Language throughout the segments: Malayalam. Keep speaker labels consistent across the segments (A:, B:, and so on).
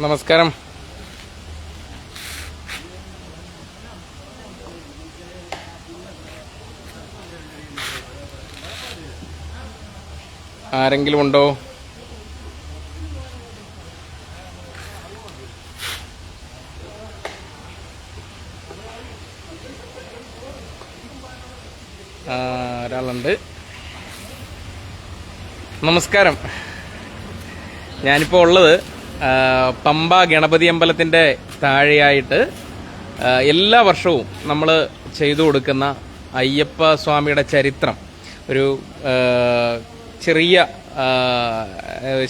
A: നമസ്കാരം. ആരെങ്കിലും ഉണ്ടോ? ഒരാളുണ്ട്. നമസ്കാരം. ഞാനിപ്പോൾ ഉള്ളത് പമ്പ ഗണപതി അമ്പലത്തിന്റെ താഴെയായിട്ട് എല്ലാ വർഷവും നമ്മൾ ചെയ്തു കൊടുക്കുന്ന അയ്യപ്പ സ്വാമിയുടെ ചരിത്രം. ഒരു ചെറിയ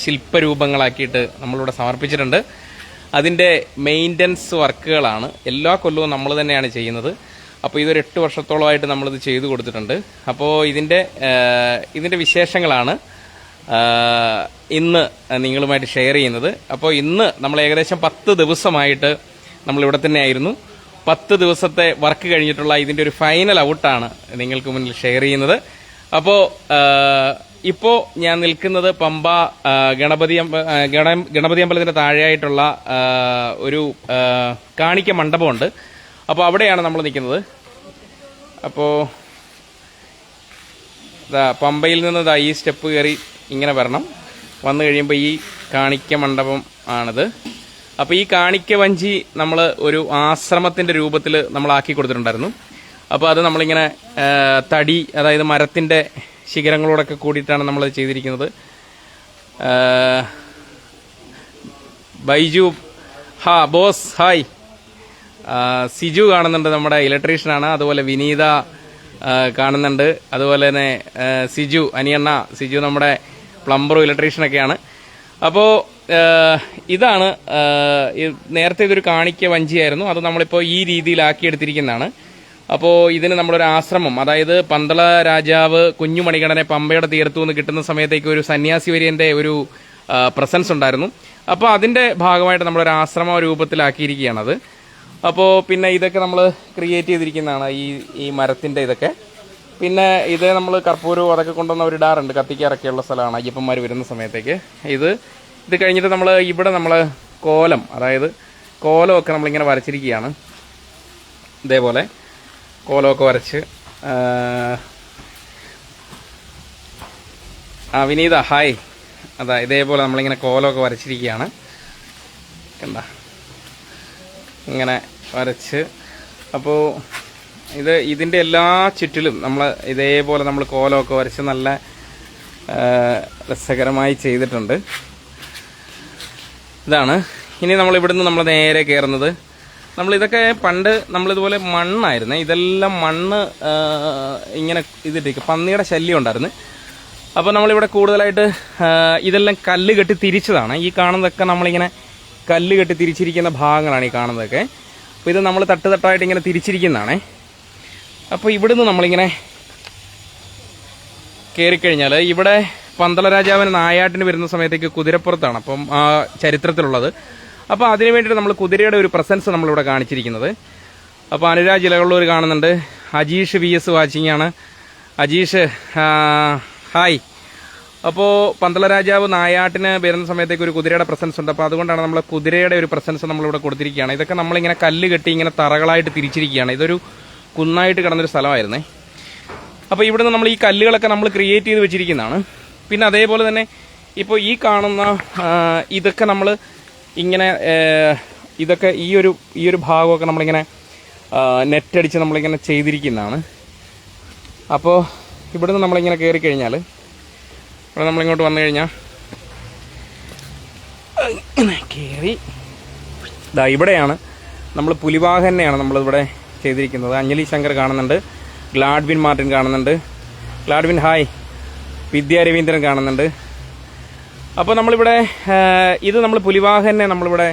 A: ശില്പരൂപങ്ങളാക്കിയിട്ട് നമ്മളിവിടെ സമർപ്പിച്ചിട്ടുണ്ട്. അതിന്റെ മെയിന്റനൻസ് വർക്കുകളാണ് എല്ലാ കൊല്ലവും നമ്മൾ തന്നെയാണ് ചെയ്യുന്നത്. അപ്പോൾ ഇതൊരു എട്ട് വർഷത്തോളമായിട്ട് നമ്മളിത് ചെയ്തു കൊടുത്തിട്ടുണ്ട്. അപ്പോൾ ഇതിന്റെ ഇതിന്റെ വിശേഷങ്ങളാണ്. ഇന്ന് നിങ്ങളുമായിട്ട് ഷെയർ ചെയ്യുന്നത്. അപ്പോൾ ഇന്ന് നമ്മൾ ഏകദേശം പത്ത് ദിവസമായിട്ട് നമ്മൾ ഇവിടെ തന്നെ ആയിരുന്നു പത്ത് ദിവസത്തെ വർക്ക് കഴിഞ്ഞിട്ടുള്ള ഇതിന്റെ ഒരു ഫൈനൽ ഔട്ടാണ് നിങ്ങൾക്ക് മുന്നിൽ ഷെയർ ചെയ്യുന്നത്. അപ്പോൾ ഇപ്പോൾ ഞാൻ നിൽക്കുന്നത് പമ്പ ഗണപതി ഗണ- ഗണപതി അമ്പലത്തിന്റെ താഴെയായിട്ടുള്ള ഒരു കാണിക്ക മണ്ഡപമുണ്ട്. അപ്പോൾ അവിടെയാണ് നമ്മൾ നിൽക്കുന്നത്. അപ്പോൾ പമ്പയിൽ നിന്ന് ഈ സ്റ്റെപ്പ് കയറി ഇങ്ങനെ വരണം. വന്നു കഴിയുമ്പോൾ ഈ കാണിക്ക മണ്ഡപം ആണിത്. അപ്പോൾ ഈ കാണിക്ക വഞ്ചി നമ്മൾ ഒരു ആശ്രമത്തിന്റെ രൂപത്തിൽ നമ്മൾ ആക്കി കൊടുത്തിട്ടുണ്ടായിരുന്നു. അപ്പോൾ അത് നമ്മളിങ്ങനെ തടി അതായത് മരത്തിന്റെ ശിഖരങ്ങളോടൊക്കെ കൂടിയിട്ടാണ് നമ്മൾ ചെയ്തിരിക്കുന്നത്. ബൈജു ഹാ ബോസ് ഹായ്. സിജു കാണുന്നുണ്ട് നമ്മുടെ ഇലക്ട്രീഷ്യനാണ്. അതുപോലെ വിനീത കാണുന്നുണ്ട്. അതുപോലെ തന്നെ സിജു അനിയണ്ണ സിജു നമ്മുടെ പ്ലംബറും ഇലക്ട്രീഷ്യനൊക്കെയാണ്. അപ്പോൾ ഇതാണ് നേരത്തെ ഇതൊരു കാണിക്ക വഞ്ചിയായിരുന്നു. അത് നമ്മളിപ്പോൾ ഈ രീതിയിലാക്കി എടുത്തിരിക്കുന്നതാണ് അപ്പോൾ ഇതിന് നമ്മളൊരു ആശ്രമം അതായത് പന്തള രാജാവ് കുഞ്ഞുമണികണ്ഠനെ പമ്പയുടെ തീരത്തു നിന്ന് കിട്ടുന്ന സമയത്തേക്ക് ഒരു സന്യാസി വര്യന്റെ ഒരു പ്രസൻസ് ഉണ്ടായിരുന്നു. അപ്പോൾ അതിന്റെ ഭാഗമായിട്ട് നമ്മളൊരു ആശ്രമ രൂപത്തിലാക്കിയിരിക്കുകയാണത്. അപ്പോൾ പിന്നെ ഇതൊക്കെ നമ്മൾ ക്രിയേറ്റ് ചെയ്തിരിക്കുന്നതാണ് ഈ ഈ മരത്തിന്റെ ഇതൊക്കെ. പിന്നെ ഇത് നമ്മൾ കർപ്പൂരവും അതൊക്കെ കൊണ്ടുവന്ന് അവർ ഇടാറുണ്ട്. കത്തിക്കാറൊക്കെയുള്ള സ്ഥലമാണ്. അയ്യപ്പന്മാർ വരുന്ന സമയത്തേക്ക്. ഇത് ഇത് കഴിഞ്ഞിട്ട് നമ്മൾ ഇവിടെ നമ്മൾ കോലം അതായത് കോലമൊക്കെ നമ്മളിങ്ങനെ വരച്ചിരിക്കുകയാണ്. ഇതേപോലെ കോലമൊക്കെ വരച്ച് ആ, വിനീത ഹായ് അതാ ഇതേപോലെ നമ്മളിങ്ങനെ കോലമൊക്കെ വരച്ചിരിക്കുകയാണ്. കണ്ട? ഇങ്ങനെ വരച്ച് അപ്പോൾ ഇത് ഇതിന്റെ എല്ലാ ചുറ്റിലും നമ്മൾ ഇതേപോലെ നമ്മൾ കോലമൊക്കെ വരച്ച് നല്ല രസകരമായി ചെയ്തിട്ടുണ്ട്. ഇതാണ്. ഇനി നമ്മൾ ഇവിടുന്ന് നമ്മൾ നേരെ കയറുന്നത് നമ്മൾ ഇതൊക്കെ പണ്ട് നമ്മളിതുപോലെ മണ്ണായിരുന്നു. ഇതെല്ലാം മണ്ണ് ഇങ്ങനെ ഇതിട്ടിരിക്കും. പന്നിയുടെ ശല്യം ഉണ്ടായിരുന്നു. അപ്പോൾ നമ്മളിവിടെ കൂടുതലായിട്ട് ഇതെല്ലാം കല്ല് കെട്ടി തിരിച്ചതാണ്. ഈ കാണുന്നതൊക്കെ നമ്മളിങ്ങനെ കല്ല് കെട്ടി തിരിച്ചിരിക്കുന്ന ഭാഗങ്ങളാണ് ഈ കാണുന്നതൊക്കെ. അപ്പോൾ ഇത് നമ്മൾ തട്ട് തട്ടായിട്ട് ഇങ്ങനെ തിരിച്ചിരിക്കുന്നതാണേ. അപ്പോൾ ഇവിടുന്ന് നമ്മളിങ്ങനെ കയറിക്കഴിഞ്ഞാൽ ഇവിടെ പന്തള രാജാവിന് നായാട്ടിന് വരുന്ന സമയത്തേക്ക് കുതിരപ്പുറത്താണ് അപ്പം ആ ചരിത്രത്തിലുള്ളത്. അപ്പോൾ അതിനു വേണ്ടിയിട്ട് നമ്മൾ കുതിരയുടെ ഒരു പ്രസൻസ് നമ്മളിവിടെ കാണിച്ചിരിക്കുന്നത്. അപ്പോൾ അനുരാജ് ഇലകളുള്ളവർ കാണുന്നുണ്ട്. അജീഷ് വി എസ് വാച്ചിങ് ആണ്. അജീഷ് ഹായ് അപ്പോൾ പന്തള രാജാവ് നായാട്ടിന് വരുന്ന സമയത്തേക്ക് ഒരു കുതിരയുടെ പ്രസൻസ് ഉണ്ട്. അപ്പോൾ അതുകൊണ്ടാണ് നമ്മൾ കുതിരയുടെ ഒരു പ്രസൻസ് നമ്മളിവിടെ കൊടുത്തിരിക്കുകയാണ്. ഇതൊക്കെ നമ്മളിങ്ങനെ കല്ല് കെട്ടി ഇങ്ങനെ തറകളായിട്ട് തിരിച്ചിരിക്കുകയാണ്. ഇതൊരു കുന്നായിട്ട് കിടന്നൊരു സ്ഥലമായിരുന്നേ. അപ്പോൾ ഇവിടുന്ന് നമ്മൾ ഈ കല്ലുകളൊക്കെ നമ്മൾ ക്രിയേറ്റ് ചെയ്ത് വെച്ചിരിക്കുന്നതാണ്. പിന്നെ അതേപോലെ തന്നെ ഇപ്പോൾ ഈ കാണുന്ന ഇതൊക്കെ നമ്മൾ ഇങ്ങനെ ഇതൊക്കെ ഈ ഒരു ഈ ഒരു ഭാഗമൊക്കെ നമ്മളിങ്ങനെ നെറ്റടിച്ച് നമ്മളിങ്ങനെ ചെയ്തിരിക്കുന്നതാണ്. അപ്പോൾ ഇവിടുന്ന് നമ്മളിങ്ങനെ കയറി കഴിഞ്ഞാൽ ഇവിടെ നമ്മളിങ്ങോട്ട് വന്നു കഴിഞ്ഞാൽ കയറി ഇതാ ഇവിടെയാണ് നമ്മൾ പുലിവാഹനെയാണ് നമ്മളിവിടെ ചെയ്തിരിക്കുന്നത്. അഞ്ജലി ശങ്കർ കാണുന്നുണ്ട്. ഗ്ലാഡ്വിൻ മാർട്ടിൻ കാണുന്നുണ്ട്. Gladwin hi. വിദ്യാ രവീന്ദ്രൻ കാണുന്നുണ്ട്. അപ്പോൾ നമ്മളിവിടെ ഇത് നമ്മൾ പുലിവാഹനെ നമ്മളിവിടെ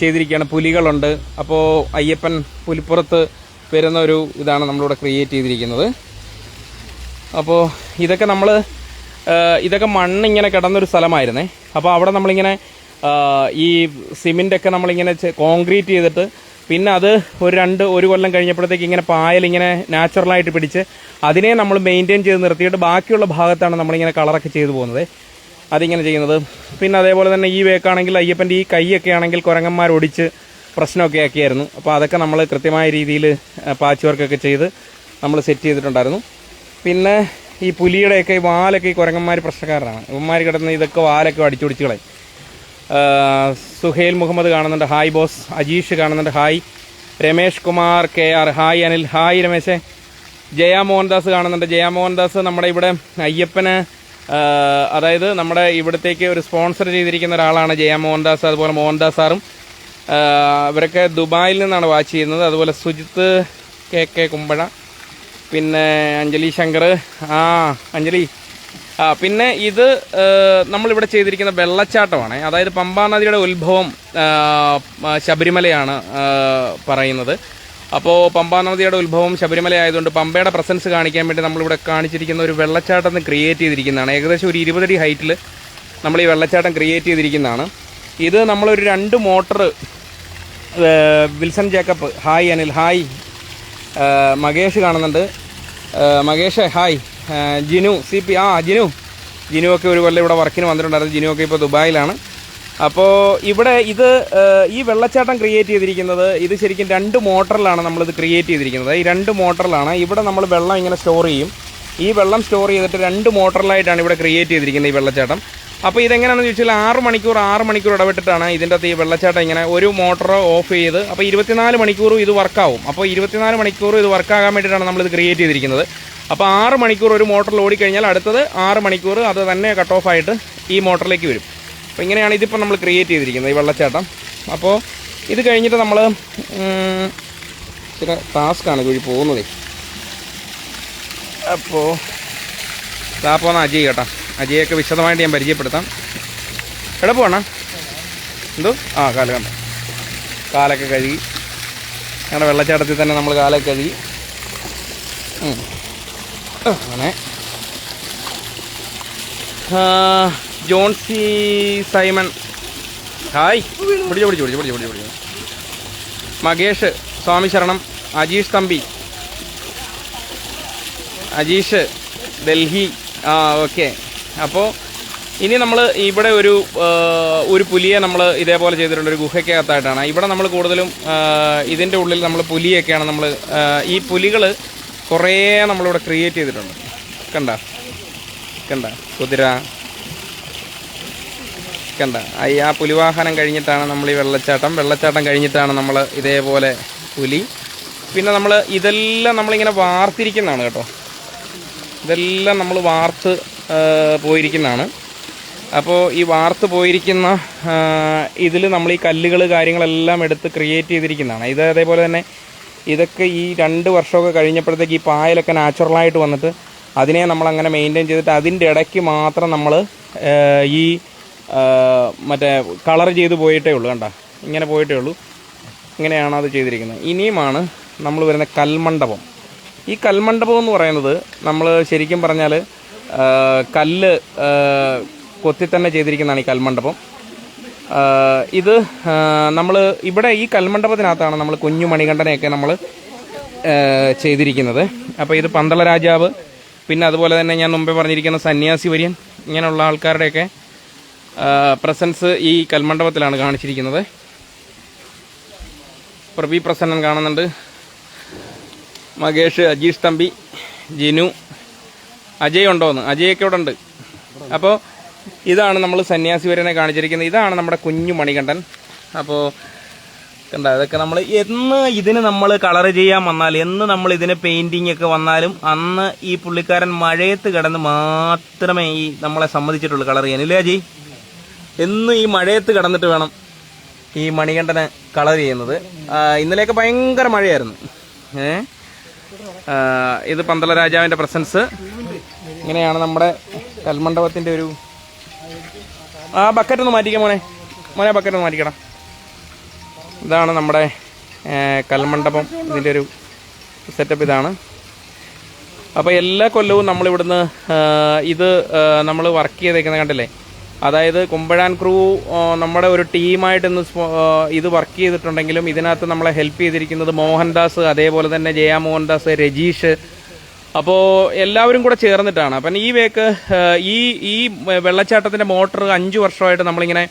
A: ചെയ്തിരിക്കുകയാണ്. പുലികളുണ്ട്. അപ്പോൾ അയ്യപ്പൻ പുലിപ്പുറത്ത് വരുന്ന ഒരു ഇതാണ് നമ്മളിവിടെ ക്രിയേറ്റ് ചെയ്തിരിക്കുന്നത്. അപ്പോൾ ഇതൊക്കെ നമ്മൾ ഇതൊക്കെ മണ്ണിങ്ങനെ കിടന്നൊരു സ്ഥലമായിരുന്നേ. അപ്പോൾ അവിടെ നമ്മളിങ്ങനെ ഈ സിമെന്റൊക്കെ നമ്മളിങ്ങനെ കോൺക്രീറ്റ് ചെയ്തിട്ട് പിന്നെ അത് ഒരു രണ്ട് ഒരു കൊല്ലം കഴിഞ്ഞപ്പോഴത്തേക്ക് ഇങ്ങനെ പായൽ ഇങ്ങനെ നാച്ചുറലായിട്ട് പിടിച്ച് അതിനെ നമ്മൾ മെയിന്റെയിൻ ചെയ്ത് നിർത്തിയിട്ട് ബാക്കിയുള്ള ഭാഗത്താണ് നമ്മളിങ്ങനെ കളറൊക്കെ ചെയ്തു പോകുന്നത്. അതിങ്ങനെ ചെയ്യുന്നത്. പിന്നെ അതേപോലെ തന്നെ ഈ വേക്കാണെങ്കിൽ അയ്യപ്പന്റെ ഈ കൈയൊക്കെ ആണെങ്കിൽ കുരങ്ങന്മാർ ഒടിച്ച് പ്രശ്നമൊക്കെ ആക്കിയായിരുന്നു. അപ്പോൾ അതൊക്കെ നമ്മൾ കൃത്യമായ രീതിയിൽ പാച്ച് വർക്കൊക്കെ ചെയ്ത് നമ്മൾ സെറ്റ് ചെയ്തിട്ടുണ്ടായിരുന്നു. പിന്നെ ഈ പുലിയുടെയൊക്കെ ഈ വാലൊക്കെ ഈ കുരങ്ങന്മാർ പ്രശ്നക്കാരനാണ് ഇവന്മാർ കിടന്ന് ഇതൊക്കെ വാലൊക്കെ അടിച്ചൊടിച്ച് കളയും. സുഹേൽ മുഹമ്മദ് കാണുന്നുണ്ട്. ഹായ് ബോസ് അജീഷ് കാണുന്നുണ്ട്. Hi Ramesh Kumar K R. Hi Anil. Hi രമേശേ. Jaya Mohandas കാണുന്നുണ്ട്. ജയ മോഹൻദാസ് നമ്മുടെ ഇവിടെ അയ്യപ്പന് അതായത് നമ്മുടെ ഇവിടത്തേക്ക് ഒരു സ്പോൺസർ ചെയ്തിരിക്കുന്ന ഒരാളാണ് ജയ മോഹൻദാസ്. അതുപോലെ മോഹൻദാസ് സാറും ഇവരൊക്കെ ദുബായിൽ നിന്നാണ് വാച്ച് ചെയ്യുന്നത്. അതുപോലെ സുജിത്ത് കെ കെ കുമ്പഴ പിന്നെ അഞ്ജലി ശങ്കർ ആ അഞ്ജലി ആ പിന്നെ ഇത് നമ്മളിവിടെ ചെയ്തിരിക്കുന്ന വെള്ളച്ചാട്ടമാണ്. അതായത് പമ്പാ നദിയുടെ ഉത്ഭവം ശബരിമലയാണ് പറയുന്നത്. അപ്പോൾ പമ്പാ നദിയുടെ ഉത്ഭവം ശബരിമല ആയതുകൊണ്ട് പമ്പയുടെ പ്രസൻസ് കാണിക്കാൻ വേണ്ടി നമ്മളിവിടെ കാണിച്ചിരിക്കുന്ന ഒരു വെള്ളച്ചാട്ടം ക്രിയേറ്റ് ചെയ്തിരിക്കുന്നതാണ്. ഏകദേശം ഒരു ഇരുപതടി ഹൈറ്റിൽ നമ്മൾ ഈ വെള്ളച്ചാട്ടം ക്രിയേറ്റ് ചെയ്തിരിക്കുന്നതാണ്. ഇത് നമ്മളൊരു രണ്ട് motor Wilson Jacob hi Anil hi Makesh കാണുന്നുണ്ട്. Makesh hi. Jinu C P ആ ജിനു. ജിനു ഒക്കെ ഒരു കൊല്ലം ഇവിടെ വർക്കിന് വന്നിട്ടുണ്ടായിരുന്നു. ജിനു ഒക്കെ ഇപ്പോൾ ദുബായിലാണ്. അപ്പോൾ ഇവിടെ ഇത് ഈ വെള്ളച്ചാട്ടം ക്രിയേറ്റ് ചെയ്തിരിക്കുന്നത് ഇത് ശരിക്കും രണ്ട് മോട്ടറിലാണ് നമ്മളിത് ക്രിയേറ്റ് ചെയ്തിരിക്കുന്നത്. ഈ രണ്ട് മോട്ടറിലാണ് ഇവിടെ നമ്മൾ വെള്ളം ഇങ്ങനെ സ്റ്റോർ ചെയ്യും. ഈ വെള്ളം സ്റ്റോർ ചെയ്തിട്ട് രണ്ട് മോട്ടറിലായിട്ടാണ് ഇവിടെ ക്രിയേറ്റ് ചെയ്തിരിക്കുന്നത് ഈ വെള്ളച്ചാട്ടം. അപ്പോൾ ഇതെങ്ങനെയാണെന്ന് ചോദിച്ചാൽ ആറ് മണിക്കൂർ ആറ് മണിക്കൂർ ഇടപെട്ടിട്ടാണ് ഇതിന്റെ അകത്ത് ഈ വെള്ളച്ചാട്ടം ഇങ്ങനെ ഒരു മോട്ടർ ഓഫ് ചെയ്ത് അപ്പോൾ ഇരുപത്തിനാല് മണിക്കൂറും ഇത് വർക്കാവും അപ്പോൾ ഇരുപത്തിനാല് മണിക്കൂറും ഇത് വർക്കാകാൻ വേണ്ടിയിട്ടാണ് നമ്മളിത് ക്രിയേറ്റ് ചെയ്തിരിക്കുന്നത്. അപ്പോൾ ആറ് മണിക്കൂർ ഒരു മോട്ടറിൽ ഓടിക്കഴിഞ്ഞാൽ അടുത്തത് ആറ് മണിക്കൂർ അത് തന്നെ കട്ട് ഓഫ് ആയിട്ട് ഈ മോട്ടറിലേക്ക് വരും. അപ്പോൾ ഇങ്ങനെയാണ് ഇതിപ്പോൾ നമ്മൾ ക്രിയേറ്റ് ചെയ്തിരിക്കുന്നത് ഈ വെള്ളച്ചാട്ടം. അപ്പോൾ ഇത് കഴിഞ്ഞിട്ട് നമ്മൾ ചില ടാസ്ക്കാണ് കൂടി പോകുന്നത്. അപ്പോൾ ഇതാ പോകുന്ന അജയ് കേട്ടോ. അജയൊക്കെ വിശദമായിട്ട് ഞാൻ പരിചയപ്പെടുത്താം. എളുപ്പമാണ് എന്തോ? ആ കാൽ കാലൊക്കെ കഴുകി. ഞങ്ങളുടെ വെള്ളച്ചാട്ടത്തിൽ തന്നെ നമ്മൾ കാലൊക്കെ കഴുകി. അങ്ങനെ. ജോൺസി സൈമൺ. ഹായ്. പിടിച്ചു പിടിച്ചു പിടിച്ചു പിടിച്ചു പിടിച്ചു. മകേഷ് സ്വാമി ശരണം അജീഷ് തമ്പി. അജീഷ് ഡൽഹി. ആ ഓക്കെ. അപ്പോൾ ഇനി നമ്മൾ ഇവിടെ ഒരു ഒരു പുലിയെ നമ്മൾ ഇതേപോലെ ചെയ്തിട്ടുണ്ട് ഒരു ഗുഹയ്ക്കകത്തായിട്ടാണ്. ഇവിടെ നമ്മൾ കൂടുതലും ഇതിന്റെ ഉള്ളിൽ നമ്മൾ പുലിയൊക്കെയാണ് നമ്മൾ ഈ പുലികൾ കുറേ നമ്മളിവിടെ ക്രിയേറ്റ് ചെയ്തിട്ടുണ്ട്. കണ്ട? കണ്ട? കുതിര. കണ്ട? ഈ ആ പുലിവാഹനം കഴിഞ്ഞിട്ടാണ് നമ്മൾ ഈ വെള്ളച്ചാട്ടം. വെള്ളച്ചാട്ടം കഴിഞ്ഞിട്ടാണ് നമ്മൾ ഇതേപോലെ പുലി. പിന്നെ നമ്മൾ ഇതെല്ലാം നമ്മളിങ്ങനെ വാർത്തിരിക്കുന്നതാണ് കേട്ടോ. ഇതെല്ലാം നമ്മൾ വാർത്ത് പോയിരിക്കുന്നതാണ്. അപ്പോൾ ഈ വാർത്ത് പോയിരിക്കുന്ന ഇതിൽ നമ്മൾ ഈ കല്ലുകൾ കാര്യങ്ങളെല്ലാം എടുത്ത് ക്രിയേറ്റ് ചെയ്തിരിക്കുന്നതാണ്. ഇത് അതേപോലെ തന്നെ ഇതൊക്കെ ഈ രണ്ട് വർഷമൊക്കെ കഴിഞ്ഞപ്പോഴത്തേക്ക് ഈ പായലൊക്കെ നാച്ചുറലായിട്ട് വന്നിട്ട് അതിനെ നമ്മൾ അങ്ങനെ മെയിന്റെയിൻ ചെയ്തിട്ട് അതിന്റെ ഇടയ്ക്ക് മാത്രം നമ്മൾ ഈ മറ്റേ കളർ ചെയ്ത് പോയിട്ടേ ഉള്ളൂ കണ്ട? ഇങ്ങനെ പോയിട്ടേ ഉള്ളൂ. ഇങ്ങനെയാണ് അത് ചെയ്തിരിക്കുന്നത്. ഇനിയുമാണ് നമ്മൾ വരുന്ന കൽമണ്ഡപം. ഈ കൽമണ്ഡപം എന്ന് പറയുന്നത് നമ്മൾ ശരിക്കും പറഞ്ഞാൽ കല്ല് കൊത്തി തന്നെ ചെയ്തിരിക്കുന്നതാണ് ഈ കൽമണ്ഡപം. ഇത് നമ്മൾ ഇവിടെ ഈ കൽമണ്ഡപത്തിനകത്താണ് നമ്മൾ കുഞ്ഞു മണികണ്ഠനെയൊക്കെ നമ്മൾ ചെയ്തിരിക്കുന്നത്. അപ്പോൾ ഇത് പന്തള രാജാവ് പിന്നെ അതുപോലെ തന്നെ ഞാൻ മുമ്പേ പറഞ്ഞിരിക്കുന്ന സന്യാസി വര്യൻ ഇങ്ങനെയുള്ള ആൾക്കാരുടെയൊക്കെ പ്രസൻസ് ഈ കൽമണ്ഡപത്തിലാണ് കാണിച്ചിരിക്കുന്നത്. പ്രവി പ്രസന്നൻ കാണുന്നുണ്ട്. മകേഷ് അജീഷ് തമ്പി ജിനു അജയ് ഉണ്ടോന്ന്? അജയൊക്കെ ഇവിടെ ഉണ്ട് അപ്പോൾ ഇതാണ് നമ്മൾ സന്യാസി വരനെ കാണിച്ചിരിക്കുന്നത്. ഇതാണ് നമ്മുടെ കുഞ്ഞു മണികണ്ഠൻ. അപ്പോൾ കണ്ട അതൊക്കെ നമ്മൾ എന്ന് ഇതിന് നമ്മൾ കളർ ചെയ്യാൻ വന്നാൽ എന്ന് നമ്മൾ ഇതിന് പെയിന്റിംഗ് ഒക്കെ വന്നാലും അന്ന് ഈ പുള്ളിക്കാരൻ മഴയത്ത് കിടന്ന് മാത്രമേ ഈ നമ്മളെ സമ്മതിച്ചിട്ടുള്ളൂ കളർ ചെയ്യാൻ. ഇല്ലേ എന്ന് ഈ മഴയത്ത് കിടന്നിട്ട് വേണം ഈ മണികണ്ഠനെ കളർ ചെയ്യുന്നത്. ഇന്നലെയൊക്കെ ഭയങ്കര മഴയായിരുന്നു. ഏ? ഇത് പന്തള രാജാവിന്റെ പ്രസൻസ് ഇങ്ങനെയാണ് നമ്മുടെ കൽമണ്ഡപത്തിന്റെ ഒരു ആ ബക്കറ്റ് ഒന്ന് മാറ്റിക്കാം മോനെ. മോനെ ബക്കറ്റ് ഒന്ന് മാറ്റിക്കണം ഇതാണ് നമ്മുടെ കൽമണ്ഡപം. ഇതിന്റെ ഒരു സെറ്റപ്പ് ഇതാണ്. അപ്പോൾ എല്ലാ കൊല്ലവും നമ്മളിവിടുന്ന് ഇത് നമ്മൾ വർക്ക് ചെയ്തേക്കുന്നത് കണ്ടില്ലേ? അതായത് കുമ്പഴാൻ ക്രൂ നമ്മുടെ ഒരു ടീമായിട്ട് ഇന്ന് ഇത് വർക്ക് ചെയ്തിട്ടുണ്ടെങ്കിലും ഇതിനകത്ത് നമ്മളെ ഹെൽപ്പ് ചെയ്തിരിക്കുന്നത് മോഹൻദാസ് അതേപോലെ തന്നെ ജയ മോഹൻദാസ് രജീഷ് അപ്പോൾ എല്ലാവരും കൂടെ ചേർന്നിട്ടാണ്. അപ്പം ഈ വേക്ക് ഈ ഈ വെള്ളച്ചാട്ടത്തിന്റെ മോട്ടർ അഞ്ച് വർഷമായിട്ട് നമ്മളിങ്ങനെ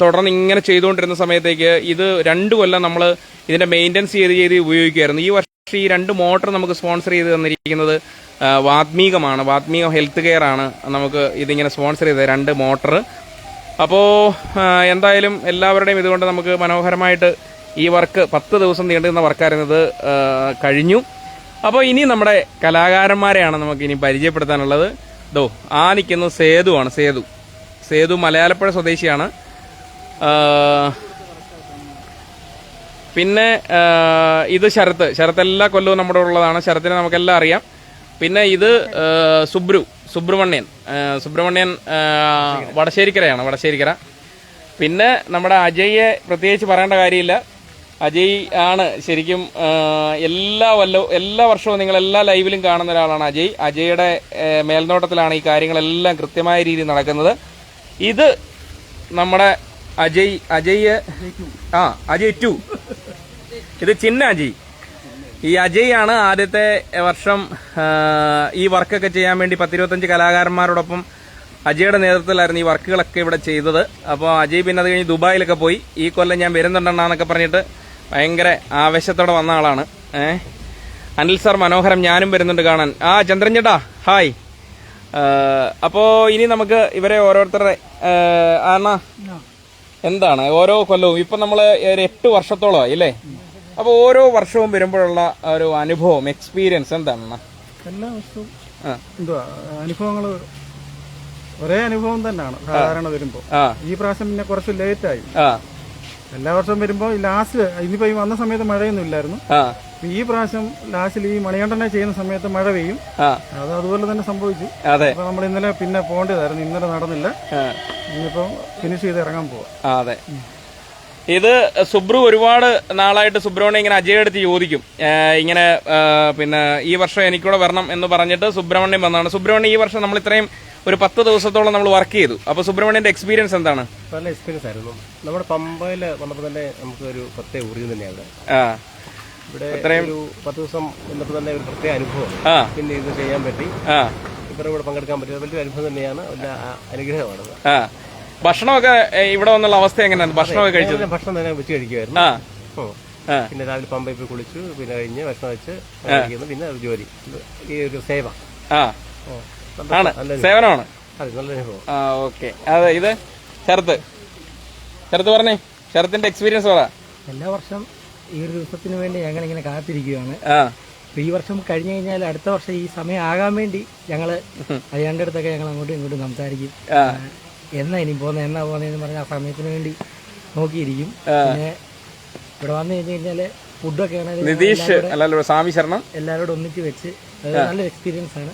A: തുടർന്ന് ഇങ്ങനെ ചെയ്തുകൊണ്ടിരുന്ന സമയത്തേക്ക് ഇത് രണ്ട് കൊല്ലം നമ്മൾ ഇതിന്റെ മെയിന്റനൻസ് ചെയ്ത് ചെയ്ത് ഉപയോഗിക്കുമായിരുന്നു ഈ വർഷം ഈ രണ്ട് മോട്ടർ നമുക്ക് സ്പോൺസർ ചെയ്ത് തന്നിരിക്കുന്നത് വാത്മീകമാണ്. വാത്മീക ഹെൽത്ത് കെയർ ആണ് നമുക്ക് ഇതിങ്ങനെ സ്പോൺസർ ചെയ്തത് രണ്ട് മോട്ടർ. അപ്പോൾ എന്തായാലും എല്ലാവരുടെയും ഇതുകൊണ്ട് നമുക്ക് മനോഹരമായിട്ട് ഈ വർക്ക് പത്ത് ദിവസം നീണ്ടുന്ന വർക്കായിരുന്നത് കഴിഞ്ഞു. അപ്പോൾ ഇനി നമ്മുടെ കലാകാരന്മാരെയാണ് നമുക്ക് ഇനി പരിചയപ്പെടുത്താനുള്ളത്. ദോ ആ നിൽക്കുന്നത് ആണ് സേതു. സേതു മലയാളപ്പുഴ സ്വദേശിയാണ്. പിന്നെ ഇത് ശരത്ത്. ശരത്ത് എല്ലാ കൊല്ലവും നമ്മുടെ ഉള്ളതാണ് ശരത്തിനെ നമുക്കെല്ലാം അറിയാം. പിന്നെ ഇത് സുബ്രു സുബ്രഹ്മണ്യൻ സുബ്രഹ്മണ്യൻ വടശ്ശേരിക്കരയാണ് വടശ്ശേരിക്കര. പിന്നെ നമ്മുടെ അജയ്യെ പ്രത്യേകിച്ച് പറയേണ്ട കാര്യമില്ല. അജയ് ആണ് ശരിക്കും എല്ലാ വല്ല എല്ലാ വർഷവും നിങ്ങൾ എല്ലാ ലൈവിലും കാണുന്ന ഒരാളാണ് അജയ്. അജയുടെ മേൽനോട്ടത്തിലാണ് ഈ കാര്യങ്ങളെല്ലാം കൃത്യമായ രീതിയിൽ നടക്കുന്നത്. ഇത് നമ്മുടെ അജയ് അജയ് ആ അജയ് ടു. ഇത് ചിന്ന അജയ്. ഈ അജയ് ആണ് ആദ്യത്തെ വർഷം ഈ വർക്കൊക്കെ ചെയ്യാൻ വേണ്ടി പത്തിരുപത്തഞ്ച് കലാകാരന്മാരോടൊപ്പം അജയുടെ നേതൃത്വത്തിലായിരുന്നു ഈ വർക്കുകളൊക്കെ ഇവിടെ ചെയ്തത്. അപ്പോൾ അജയ് പിന്നെ അത് കഴിഞ്ഞ് ദുബായിലൊക്കെ പോയി. ഈ കൊല്ലം ഞാൻ വരുന്നുണ്ടെന്നാന്നൊക്കെ പറഞ്ഞിട്ട് ഭയങ്കര ആവേശത്തോടെ വന്ന ആളാണ്. ഏ? അനിൽ സാർ മനോഹരം ഞാനും വരുന്നുണ്ട് കാണാൻ. ആ ചന്ദ്രൻ ചേട്ടാ ഹായ്. അപ്പോ ഇനി നമുക്ക് ഇവരെ ഓരോരുത്തരുടെ ആണ എന്താണ് ഓരോ കൊല്ലവും? ഇപ്പം നമ്മൾ ഒരു എട്ട് വർഷത്തോളമായി അല്ലേ? അപ്പോൾ ഓരോ വർഷവും വരുമ്പോഴുള്ള ഒരു അനുഭവം എക്സ്പീരിയൻസ് എന്താണ്
B: എല്ലാ വർഷവും എന്തുവാ? അനുഭവങ്ങൾ ഒരേ അനുഭവം തന്നെയാണ് സാധാരണ വരുമ്പോൾ ഈ പ്രാവശ്യം പിന്നെ കുറച്ച് ലേറ്റ് ആയി.
A: ആ.
B: എല്ലാ വർഷവും വരുമ്പോൾ ലാസ്റ്റ് ഇനിയിപ്പോ ഈ വന്ന സമയത്ത് മഴയൊന്നും ഇല്ലായിരുന്നു. ഈ പ്രാവശ്യം ലാസ്റ്റിൽ ഈ മണികണ്ഠനെ ചെയ്യുന്ന സമയത്ത് മഴ പെയ്യും. അത് അതുപോലെ തന്നെ സംഭവിച്ചു. അപ്പൊ നമ്മൾ ഇന്നലെ പിന്നെ പോകേണ്ടതായിരുന്നു. ഇന്നലെ നടന്നില്ല. ഇനിയിപ്പോ ഫിനിഷ് ചെയ്ത് ഇറങ്ങാൻ പോവാം.
A: അതെ. ഇത് സുബ്രു ഒരുപാട് നാളായിട്ട് സുബ്രഹ്മണ്യം ഇങ്ങനെ അജയ് എടുത്ത് ചോദിക്കും ഇങ്ങനെ പിന്നെ ഈ വർഷം എനിക്കൂടെ വരണം എന്ന് പറഞ്ഞിട്ട് സുബ്രഹ്മണ്യം വന്നതാണ്. സുബ്രഹ്മണ്യം ഈ വർഷം നമ്മൾ ഇത്രയും ഒരു പത്ത് ദിവസത്തോളം നമ്മൾ വർക്ക് ചെയ്തു. അപ്പൊ സുബ്രഹ്മണ്യന്റെ എക്സ്പീരിയൻസ് എന്താണ്?
C: നല്ല എക്സ്പീരിയൻസ് ആയിരുന്നു. നമ്മുടെ പമ്പയിൽ വന്നപ്പോൾ തന്നെ നമുക്ക് ഒരു പ്രത്യേക ഊർജം തന്നെയാണ്. ഇവിടെ ഒരു പത്ത് ദിവസം വന്നപ്പോൾ തന്നെ ഒരു പ്രത്യേക അനുഭവം. പിന്നെ ഇത് ചെയ്യാൻ പറ്റി.
A: ആ.
C: ഇവരുടെ കൂടെ പങ്കെടുക്കാൻ പറ്റിയത് വലിയൊരു അനുഭവം തന്നെയാണ്. വലിയ അനുഗ്രഹമാണ്
A: ആ. ഭക്ഷണമൊക്കെ ഇവിടെ വന്നുള്ള അവസ്ഥ എങ്ങനെയാണ്? ഭക്ഷണമൊക്കെ കഴിച്ചത്?
C: ഭക്ഷണം തന്നെ വെച്ച് കഴിക്കുമായിരുന്നു
A: ആ.
C: പിന്നെ രാവിലെ പമ്പയിൽ പോയി കുളിച്ചു പിന്നെ കഴിഞ്ഞ് ഭക്ഷണം വെച്ച് പിന്നെ ജോലി. ഈ ഒരു സേവ.
A: ആ. ആണ്. സേവനമാണ്. ഓക്കെ. അതെ ഇത് ശരത്ത് ശരത്ത് പറഞ്ഞേ ശരത്തിന്റെ എക്സ്പീരിയൻസ് പറ.
D: എല്ലാ വർഷം ഈ ഒരു ദിവസത്തിന് വേണ്ടി ഞങ്ങൾ ഇങ്ങനെ കാത്തിരിക്കുകയാണ് ഈ വർഷം കഴിഞ്ഞു കഴിഞ്ഞാൽ അടുത്ത വർഷം ഈ സമയം ആകാൻ വേണ്ടി ഞങ്ങൾ അയാളുടെ അടുത്തൊക്കെ ഞങ്ങൾ അങ്ങോട്ടും ഇങ്ങോട്ടും സംസാരിക്കും. എന്നാ ഇനി പോകുന്നത് എന്നാ പോകുന്നതെന്ന് പറഞ്ഞ ആ സമയത്തിന് വേണ്ടി നോക്കിയിരിക്കും. പിന്നെ ഇവിടെ വന്നു കഴിഞ്ഞു കഴിഞ്ഞാൽ ഫുഡൊക്കെ ആണെങ്കിലും
A: നിതീഷ്
D: എല്ലാവരോടും ഒന്നിച്ച് വെച്ച് നല്ലൊരു നല്ല എക്സ്പീരിയൻസ് ആണ്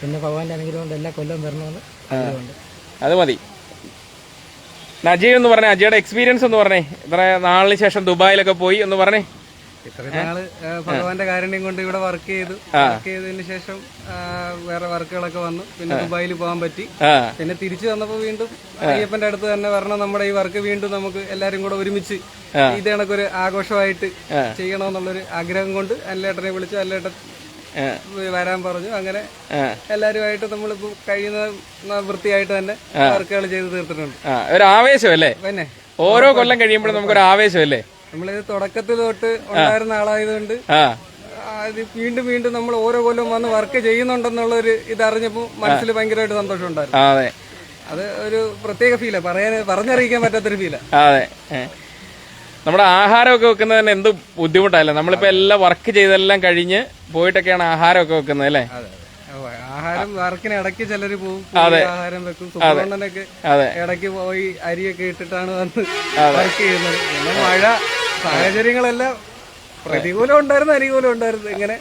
D: പിന്നെ ഭഗവാന്റെ അനുഗ്രഹം കൊണ്ട് എല്ലാ കൊല്ലം വരണമെന്ന് ആഗ്രഹമുണ്ട്.
A: അത് മതി. നജീവ് എന്ന് പറഞ്ഞ അജയുടെ എക്സ്പീരിയൻസ് എന്ന് പറഞ്ഞേ. ഇത്ര നാളിന് ശേഷം ദുബായിലൊക്കെ പോയി എന്ന് പറഞ്ഞേ.
E: ഇത്ര നാൾ ഭഗവാന്റെ കാരുണ്യം കൊണ്ട് ഇവിടെ വർക്ക് ചെയ്തു. വർക്ക് ചെയ്തതിന് ശേഷം വേറെ വർക്കുകളൊക്കെ വന്നു. പിന്നെ ദുബായിൽ പോകാൻ പറ്റി. പിന്നെ തിരിച്ചു വന്നപ്പോ വീണ്ടും അയ്യപ്പന്റെ അടുത്ത് തന്നെ വരണം. നമ്മുടെ ഈ വർക്ക് വീണ്ടും നമുക്ക് എല്ലാരും കൂടെ ഒരുമിച്ച് ഇത് കണക്കൊരു ആഘോഷമായിട്ട് ചെയ്യണമെന്നുള്ളൊരു ആഗ്രഹം കൊണ്ട് അല്ലേട്ടനെ വിളിച്ചു അല്ലേട്ടൻ. വരാൻ പറഞ്ഞു. അങ്ങനെ. എല്ലാരുമായിട്ട് നമ്മളിപ്പോ കഴിയുന്ന വൃത്തിയായിട്ട് തന്നെ വർക്കുകൾ ചെയ്ത് തീർത്തിട്ടുണ്ട്.
A: ഒരു ആവേശമല്ലേ?
E: പിന്നെ.
A: ഓരോ കൊല്ലം കഴിയുമ്പോഴും നമുക്കൊരു ആവേശമല്ലേ?
E: നമ്മളിത് തുടക്കത്തിൽ തൊട്ട് ഉണ്ടായിരുന്ന ആളായതുകൊണ്ട്
A: ആ,
E: വീണ്ടും വീണ്ടും നമ്മൾ ഓരോ കൊല്ലം വന്ന് വർക്ക് ചെയ്യുന്നുണ്ടെന്നുള്ള ഒരു ഇത് അറിഞ്ഞപ്പോ മനസ്സിൽ ഭയങ്കരമായിട്ട് സന്തോഷം ഉണ്ടായിരുന്നു.
A: അതെ.
E: അത് ഒരു പ്രത്യേക ഫീലാ പറയാൻ പറഞ്ഞറിയിക്കാൻ പറ്റാത്തൊരു ഫീലാ
A: അതെ. നമ്മുടെ ആഹാരമൊക്കെ വെക്കുന്നത് തന്നെ എന്ത് ബുദ്ധിമുട്ടല്ലേ? നമ്മളിപ്പോ എല്ലാം വർക്ക് ചെയ്തെല്ലാം കഴിഞ്ഞ് പോയിട്ടൊക്കെയാണ് ആഹാരമൊക്കെ വെക്കുന്നത് അല്ലേ?
E: ആഹാരം വർക്കിന് ഇടയ്ക്ക് ചിലര് പോകും. ആഹാരം വെക്കും. സുബ്രഹ്മണ്യനൊക്കെ ഇടയ്ക്ക് പോയി അരിയൊക്കെ ഇട്ടിട്ടാണ് വന്ന് വർക്ക് ചെയ്യുന്നത്. പിന്നെ മഴ സാഹചര്യങ്ങളെല്ലാം പ്രതികൂലം ഉണ്ടായിരുന്നു അനുകൂലം ഉണ്ടായിരുന്നു. ഇങ്ങനെ.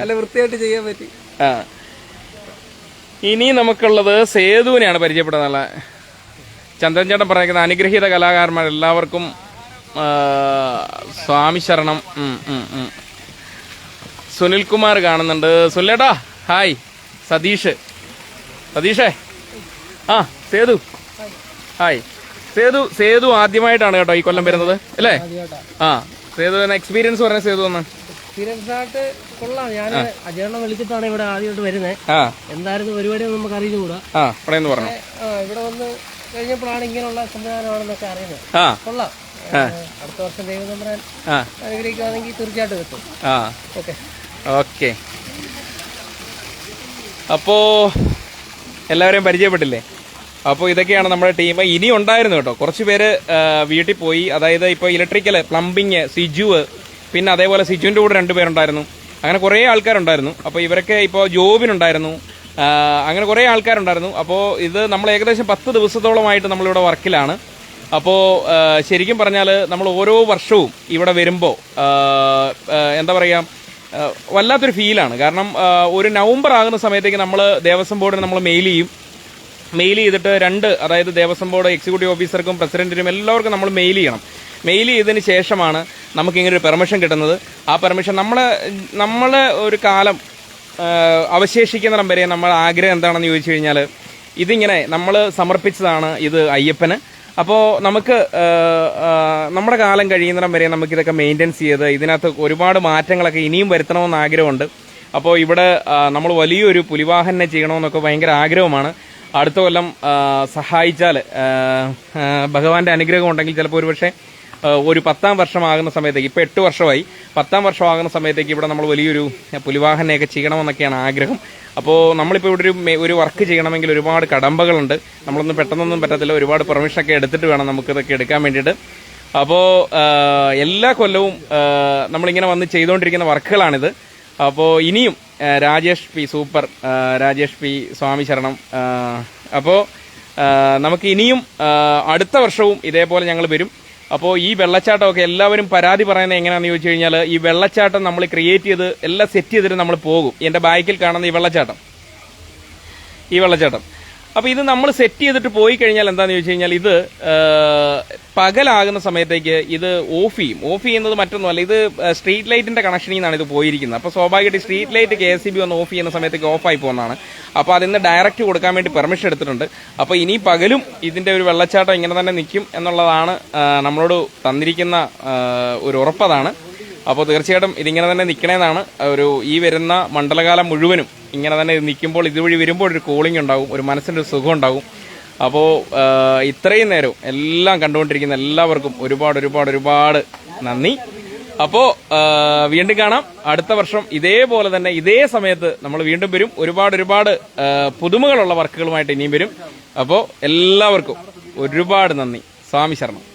E: നല്ല വൃത്തിയായിട്ട് ചെയ്യാൻ പറ്റി.
A: ഇനി നമുക്കുള്ളത് സേതുവിനെയാണ് പരിചയപ്പെടുന്നത്. ചന്ദ്രൻ ചേട്ടൻ പറയുന്നത് അനുഗ്രഹീത കലാകാരന്മാർ എല്ലാവർക്കും സ്വാമി ശരണം. സുനിൽകുമാർ കാണുന്നുണ്ട്. സുനിലേട്ടാ ഹായ്. സതീഷ്. സതീഷേ. ആ സേതു. ഹായ്. സേതു സേതു ആദ്യമായിട്ടാണ് കേട്ടോ ഈ കൊല്ലം വരുന്നത് അല്ലേ? ആ സേതു എക്സ്പീരിയൻസ് പറഞ്ഞ സേതു ഒന്ന്.
D: എക്സ്പീരിയൻസ് ആയിട്ട് കൊള്ളാം. ഞാൻ അജയണ്ണ വിളിച്ചിട്ടാണ് ഇവിടെ ആദ്യമായിട്ട് വരുന്നത് എന്തായിരുന്നു പരിപാടി നമുക്ക് അറിയിച്ചുകൂടാ ഇവിടെ വന്ന് കഴിഞ്ഞപ്പോഴാണ് ഇങ്ങനെയുള്ള സംവിധാനമാണെന്നൊക്കെ അറിയുന്നത്. കൊള്ളാം. അടുത്ത വർഷം ദൈവം അനുഗ്രഹിക്കുകയാണെങ്കിൽ തീർച്ചയായിട്ടും എത്തും
A: ആ.
D: ഓക്കെ.
A: ഓക്കെ. അപ്പോ എല്ലാവരെയും പരിചയപ്പെട്ടില്ലേ? അപ്പോൾ ഇതൊക്കെയാണ് നമ്മുടെ ടീം. ഇനി ഉണ്ടായിരുന്നു കേട്ടോ. കുറച്ച് പേര് വീട്ടിൽ പോയി. അതായത് ഇപ്പോൾ ഇലക്ട്രിക്കൽ പ്ലംബിങ് സിജു പിന്നെ അതേപോലെ സിജുവിന്റെ കൂടെ രണ്ടുപേരുണ്ടായിരുന്നു അങ്ങനെ കുറേ ആൾക്കാരുണ്ടായിരുന്നു. അപ്പോൾ ഇവരൊക്കെ ഇപ്പോൾ ജോബിനുണ്ടായിരുന്നു. അങ്ങനെ കുറേ ആൾക്കാരുണ്ടായിരുന്നു. അപ്പോൾ ഇത് നമ്മൾ ഏകദേശം പത്ത് ദിവസത്തോളമായിട്ട് നമ്മളിവിടെ വർക്കിലാണ്. അപ്പോൾ ശരിക്കും പറഞ്ഞാൽ നമ്മൾ ഓരോ വർഷവും ഇവിടെ വരുമ്പോൾ എന്താ പറയുക വല്ലാത്തൊരു ഫീലാണ്. കാരണം ഒരു നവംബർ ആകുന്ന സമയത്തേക്ക് നമ്മൾ ദേവസ്വം ബോർഡിന് നമ്മൾ മെയിൽ ചെയ്യും. മെയിൽ ചെയ്തിട്ട് രണ്ട് അതായത് ദേവസ്വം ബോർഡ് എക്സിക്യൂട്ടീവ് ഓഫീസർക്കും പ്രസിഡന്റിനും എല്ലാവർക്കും നമ്മൾ മെയിൽ ചെയ്യണം. മെയിൽ ചെയ്തതിന് ശേഷമാണ് നമുക്ക് ഇങ്ങനെ ഒരു പെർമിഷൻ കിട്ടുന്നത്. ആ പെർമിഷൻ നമ്മളെ നമ്മളെ ഒരു കാലം അവശേഷിക്കുന്ന അവശേഷിക്കുന്നിടം വരെ നമ്മൾ ആഗ്രഹം എന്താണെന്ന് ചോദിച്ചു കഴിഞ്ഞാൽ ഇതിങ്ങനെ നമ്മൾ സമർപ്പിച്ചതാണ് ഇത് അയ്യപ്പന്. അപ്പോൾ നമുക്ക് നമ്മുടെ കാലം കഴിയുന്നിടം വരെ നമുക്കിതൊക്കെ മെയിന്റെയിൻസ് ചെയ്ത് ഇതിനകത്ത് ഒരുപാട് മാറ്റങ്ങളൊക്കെ ഇനിയും വരുത്തണമെന്ന് ആഗ്രഹമുണ്ട്. അപ്പോൾ ഇവിടെ നമ്മൾ വലിയൊരു പുലിവാഹനെ ചെയ്യണമെന്നൊക്കെ ഭയങ്കര ആഗ്രഹമാണ്. അടുത്ത കൊല്ലം സഹായിച്ചാൽ ഭഗവാന്റെ അനുഗ്രഹം ഉണ്ടെങ്കിൽ ചിലപ്പോൾ ഒരുപക്ഷെ ഒരു പത്താം വർഷമാകുന്ന സമയത്തേക്ക് ഇപ്പോൾ എട്ട് വർഷമായി. പത്താം വർഷമാകുന്ന സമയത്തേക്ക് ഇവിടെ നമ്മൾ വലിയൊരു പുലിവാഹനയൊക്കെ ചെയ്യണമെന്നൊക്കെയാണ് ആഗ്രഹം. അപ്പോൾ നമ്മളിപ്പോൾ ഇവിടെ ഒരു ഒരു വർക്ക് ചെയ്യണമെങ്കിൽ ഒരുപാട് കടമ്പകളുണ്ട്. നമ്മളൊന്നും പെട്ടെന്നൊന്നും പറ്റത്തില്ല. ഒരുപാട് പെർമിഷനൊക്കെ എടുത്തിട്ട് വേണം നമുക്കിതൊക്കെ എടുക്കാൻ വേണ്ടിയിട്ട്. അപ്പോൾ എല്ലാ കൊല്ലവും നമ്മളിങ്ങനെ വന്ന് ചെയ്തുകൊണ്ടിരിക്കുന്ന വർക്കുകളാണിത്. അപ്പോൾ ഇനിയും Rajesh P super Rajesh P സ്വാമി ശരണം അപ്പോൾ നമുക്ക് ഇനിയും അടുത്ത വർഷവും ഇതേപോലെ ഞങ്ങൾ വരും. അപ്പോൾ ഈ വെള്ളച്ചാട്ടമൊക്കെ എല്ലാവരും പരാതി പറയുന്നത് എങ്ങനെയാണെന്ന് ചോദിച്ചു കഴിഞ്ഞാൽ ഈ വെള്ളച്ചാട്ടം നമ്മൾ ക്രിയേറ്റ് ചെയ്ത് എല്ലാം സെറ്റ് ചെയ്തിട്ട് നമ്മൾ പോകും. എന്റെ ബാക്കിൽ കാണുന്ന ഈ വെള്ളച്ചാട്ടം. ഈ വെള്ളച്ചാട്ടം. അപ്പോൾ ഇത് നമ്മൾ സെറ്റ് ചെയ്തിട്ട് പോയി കഴിഞ്ഞാൽ എന്താണെന്ന് ചോദിച്ചു കഴിഞ്ഞാൽ ഇത് പകലാകുന്ന സമയത്തേക്ക് ഇത് ഓഫ് ചെയ്യും. ഓഫ് ചെയ്യുന്നത് മറ്റൊന്നുമല്ല ഇത് സ്ട്രീറ്റ് ലൈറ്റിന്റെ കണക്ഷനിൽ നിന്നാണ് ഇത് പോയിരിക്കുന്നത്. അപ്പോൾ സ്വാഭാവികമായിട്ട് സ്ട്രീറ്റ് ലൈറ്റ് കെ എസ് ഒന്ന് ഓഫ് ചെയ്യുന്ന സമയത്തേക്ക് ഓഫായി പോകുന്നതാണ്. അപ്പോൾ അതിന് ഡയറക്റ്റ് കൊടുക്കാൻ വേണ്ടി പെർമിഷൻ എടുത്തിട്ടുണ്ട്. അപ്പോൾ ഇനി പകലും ഇതിന്റെ ഒരു വെള്ളച്ചാട്ടം ഇങ്ങനെ തന്നെ നിൽക്കും എന്നുള്ളതാണ് നമ്മളോട് തന്നിരിക്കുന്ന ഒരു ഉറപ്പതാണ് അപ്പോൾ തീർച്ചയായിട്ടും ഇതിങ്ങനെ തന്നെ നിൽക്കണേന്നാണ് ഒരു ഈ വരുന്ന മണ്ഡലകാലം മുഴുവനും ഇങ്ങനെ തന്നെ നിൽക്കുമ്പോൾ ഇതുവഴി വരുമ്പോൾ ഒരു കൂളിംഗ് ഉണ്ടാവും ഒരു മനസ്സിന്റെ ഒരു സുഖം ഉണ്ടാവും. അപ്പോൾ ഇത്രയും നേരം എല്ലാം കണ്ടുകൊണ്ടിരിക്കുന്ന എല്ലാവർക്കും ഒരുപാട് ഒരുപാട് ഒരുപാട് നന്ദി. അപ്പോൾ വീണ്ടും കാണാം. അടുത്ത വർഷം ഇതേപോലെ തന്നെ ഇതേ സമയത്ത് നമ്മൾ വീണ്ടും വരും. ഒരുപാട് ഒരുപാട് പുതുമകളുള്ള വർക്കുകളുമായിട്ട് ഇനിയും വരും. അപ്പോൾ എല്ലാവർക്കും ഒരുപാട് നന്ദി. സ്വാമി ശരണം